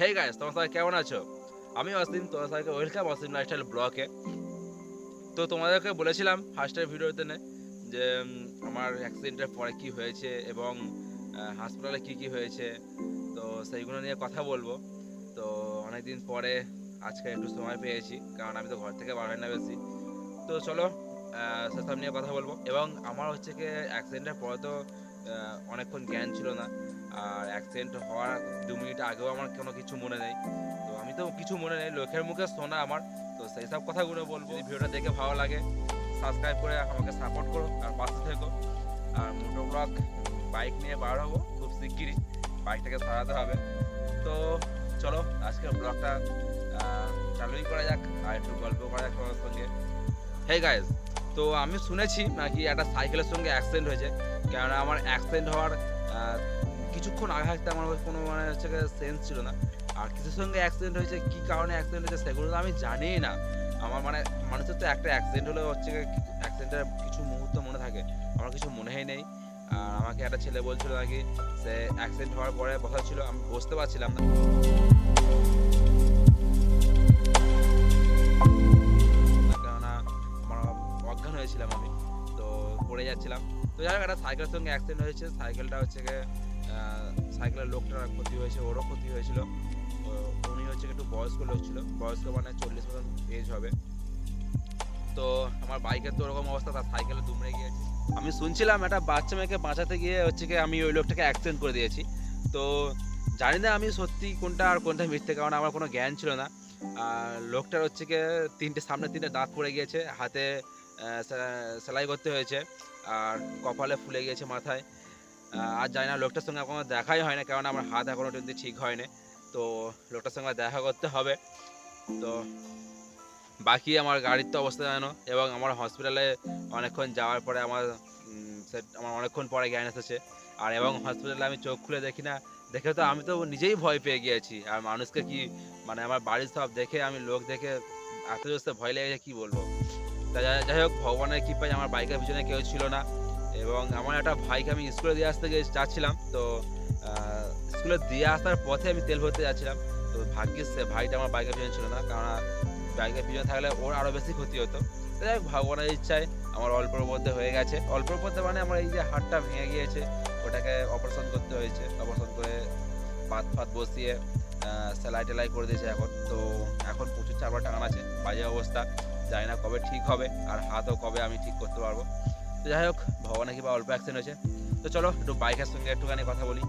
Hey guys তোমার সবাই কেমন আছো? আমি অসীম, তোমার সবাইকে ওয়েলকাম অসীম লাইফস্টাইল ব্লগে তো তোমাদেরকে বলেছিলাম ফার্স্টের ভিডিওতে যে আমার অ্যাক্সিডেন্টের পরে কি হয়েছে এবং হাসপাতালে কি কি হয়েছে, তো সেইগুলো নিয়ে কথা বলব। তো অনেকদিন পরে আজকে একটু সময় পেয়েছি, কারণ আমি তো ঘর থেকে বার হয় না বেশি। তো চলো সেসব নিয়ে কথা বলব। এবং আমার হচ্ছে কি অ্যাক্সিডেন্টের পরে তো অনেকক্ষণ জ্ঞান ছিল না। আর অ্যাক্সিডেন্ট হওয়ার দু মিনিট আগেও আমার কোনো কিছু মনে নেই। তো আমি তো কিছু মনে নেই, লোকের মুখে শোনা আমার। তো সেই সব কথাগুলো বলব। যদি ভিডিওটা দেখে ভালো লাগে সাবস্ক্রাইব করে আমাকে সাপোর্ট করো আর পাশে থেকো। আর মোটো ব্লগ বাইক নিয়ে বার হব খুব শিগগিরই। বাইকটাকে সারাতে হবে। তো চলো, আজকের ব্লগটা চালুই করা যাক আর একটু গল্প করা যাক তোমার সঙ্গে। হে গাইজ তো আমি শুনেছি নাকি একটা সাইকেলের সঙ্গে অ্যাক্সিডেন্ট হয়েছে। কেননা আমার অ্যাক্সিডেন্ট হওয়ার কিছুক্ষণ আগে থাকতে আমার কোনো মানে হচ্ছে সেন্স ছিল না। আর কিছুর সঙ্গে অ্যাক্সিডেন্ট হয়েছে, কি কারণে অ্যাক্সিডেন্ট হয়েছে সেগুলো তো আমি জানিই না। আমার মানে মানুষের তো একটা অ্যাক্সিডেন্ট হলে হচ্ছে অ্যাক্সিডেন্টের কিছু মুহূর্ত মনে থাকে। আমার কিছু মনেই নেই। আর আমাকে একটা ছেলে বলছিল নাকি, সে অ্যাক্সিডেন্ট হওয়ার পরে বসা ছিল, আমি বসতে পারছিলাম না। কেননা, আমার অজ্ঞান হয়েছিলাম আমি। পড়ে যাচ্ছিলাম। তো যাই হোক, একটা সাইকেলের সঙ্গে অ্যাক্সিডেন্ট হয়েছে। সাইকেলটা হচ্ছে গিয়ে সাইকেলের লোকটার ক্ষতি হয়েছে, ওরও ক্ষতি হয়েছিল। উনি হচ্ছে একটু বয়স্ক লোক ছিল। বয়স্ক মানে চল্লিশ মতন এজ হবে। তো আমার বাইকের তো ওরকম অবস্থা, তার সাইকেলে দুমড়ে গিয়েছে। আমি শুনছিলাম একটা বাচ্চা মেয়েকে বাঁচাতে গিয়ে হচ্ছে কি আমি ওই লোকটাকে অ্যাক্সিডেন্ট করে দিয়েছি। তো জানি না আমি সত্যি কোনটা আর কোনটা মিথ্যে, কারণ আমার কোনো জ্ঞান ছিল না। আর লোকটার হচ্ছে কি তিনটে, সামনে তিনটে দাঁত পড়ে গিয়েছে। হাতে সেলাই করতে হয়েছে। আর কপালে ফুলে গিয়েছে মাথায়। আর জানি না, লোকটার সঙ্গে কোনো দেখাই হয় না কারণ আমার হাত এখনও কিন্তু ঠিক হয়নি। তো লোকটার সঙ্গে দেখা করতে হবে। তো বাকি আমার গাড়ির তো অবস্থা জানো এবং আমার হসপিটালে অনেকক্ষণ যাওয়ার পরে আমার আমার অনেকক্ষণ পরে জ্ঞান এসেছে। আর এবং হসপিটালে আমি চোখ খুলে দেখি না, দেখে তো আমি তো নিজেই ভয় পেয়ে গিয়েছি। আর মানুষকে কি মানে আমার বাড়ির সব দেখে, আমি লোক দেখে এত ভয় লেগেছে কি বলব? তা যাই- হোক ভগবানের কৃপায় আমার বাইকের পিছনে কেউ ছিল না এবং আমার একটা ভাইকে আমি স্কুলে দিয়ে আসতে গিয়ে যাচ্ছিলাম তো স্কুলে দিয়ে আসার পথে আমি তেল ভরতে যাচ্ছিলাম। তো ভাগ্যিস সে ভাইটা আমার বাইকের পিছনে ছিল না, কারণ বাইকের পিছনে থাকলে ওর আরও বেশি ক্ষতি হতো। তো যাই হোক, ভগবানের ইচ্ছায় আমার অল্পর মধ্যে হয়ে গেছে। অল্পর মধ্যে মানে আমার এই যে হাড়টা ভেঙে গিয়েছে, ওটাকে অপারেশন করতে হয়েছে। অপারেশন করে পাত ফাত বসিয়ে সেলাই টেলাই করে দিয়েছে এখন। তো এখন প্রচুর চাপড়া টাঙানো আছে, বাজে অবস্থা। জানি না কবে ঠিক হবে আর হাতও কবে আমি ঠিক করতে পারব। তো যাই হোক, ভগবানের কিংবা অল্প অ্যাক্সিডেন্ট হয়েছে। তো চলো, একটু বাইকের সঙ্গে একটুখানি কথা বলি।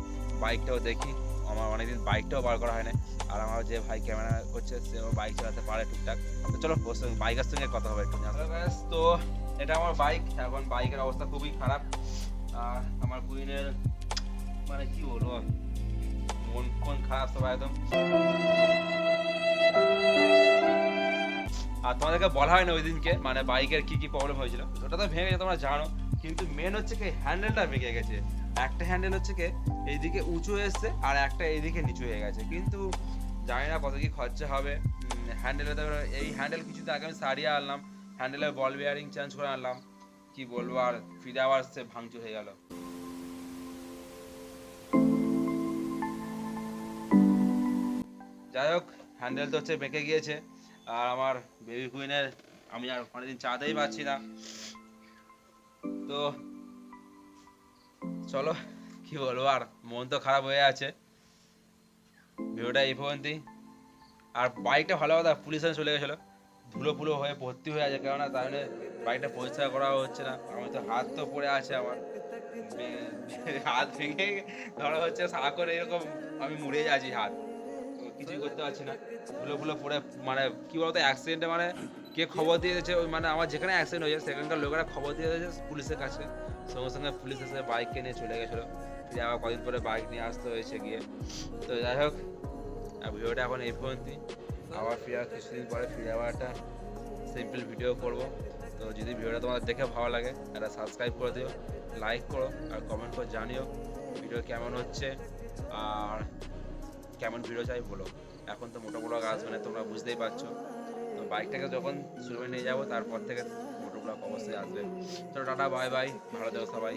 বাইকটাও দেখি। আমার অনেকদিন বাইকটাও বার করা হয় না আর আমার যে ভাই ক্যামেরা করছে, সেও বাইক চালাতে পারে টুকটাক। তো চলো, ওর সঙ্গে বাইকের সঙ্গে কথা হবে একটু। তো এটা আমার বাইক এখন বাইকের অবস্থা খুবই খারাপ। আর আমার কুইনের মানে কি বলব? মন ফোন খারাপ সব একদম। আর তোমাদেরকে বলা হয় না ওই দিনকে মানে বাইকের কি কি প্রবলেম হয়েছিল। ওটা তো ভেঙে গেছে, তোমরা জানো। কিন্তু মেন হচ্ছে কি হ্যান্ডেলটা ভেঙে গেছে। একটা হ্যান্ডেল হচ্ছে কি, এইদিকে উঁচু এসছে আর একটা এইদিকে নিচু হয়ে গেছে। কিন্তু জানি না কত কি খরচা হবে। হ্যান্ডেলে তো এই হ্যান্ডেল কিছুতে আগে আমি সারিয়ে আনলাম হ্যান্ডেলের বল বেয়ারিং চেঞ্জ করে আনলাম। কি বলব, আর ফিরে আবার সে ভাঙচুর হয়ে গেল। যাই হোক হ্যান্ডেল তো হচ্ছে বেঁকে গিয়েছে। আর আমার বেবি কুইনের আমি আর অনেকদিন চাঁদেই পাচ্ছি না। তো চলো, কি বলব, আর মন তো খারাপ হয়ে আছে। ভিডিওটা এই পর্যন্তই। আর বাইকটা ভালো কথা, পুলিশে চলে গেছিল। ধুলো ফুলো হয়ে ভর্তি হয়ে আছে, কেননা তাহলে বাইকটা পরিষ্কার করা হচ্ছে না। আমি তো হাত তো পড়ে আছে আমার। হাত ভেঙে ধরো হচ্ছে সা করে এরকম আমি মুড়ে যাচ্ছি হাত। কিছুই করতে পারছি না। ধুলো ফুলো পড়ে মানে কি বলতো অ্যাক্সিডেন্টে মানে কে খবর দিয়ে দিয়েছে, ওই মানে আমার যেখানে অ্যাক্সিডেন্ট হয়েছে, সেখানকার লোকেরা খবর দিয়ে দিয়েছে পুলিশের কাছে। সঙ্গে সঙ্গে পুলিশ এসে বাইককে নিয়ে চলে গেছিল। ফিরে আবার কদিন পরে বাইক নিয়ে আসতে হয়েছে গিয়ে। তো যাই হোক ভিডিওটা এখন এই পর্যন্তই। আবার ফিরে কিছুদিন পরে ফিরে আবার একটা সিম্পল ভিডিও করব। তো যদি ভিডিওটা তোমাদের দেখে ভালো লাগে, একটা সাবস্ক্রাইব করে দিও লাইক করো, আর কমেন্ট করে জানিও ভিডিও কেমন হচ্ছে, আর কেমন ভিডিও চাই বলো। এখন তো মোটো ব্লগ আসবে না তোমরা বুঝতেই পারছ। তো বাইকটাকে যখন শুরু নিয়ে যাব, তারপর থেকে মোটো ব্লগ অবশ্যই আসবে। তো টাটা, বাই বাই। ভালো থেকো সবাই।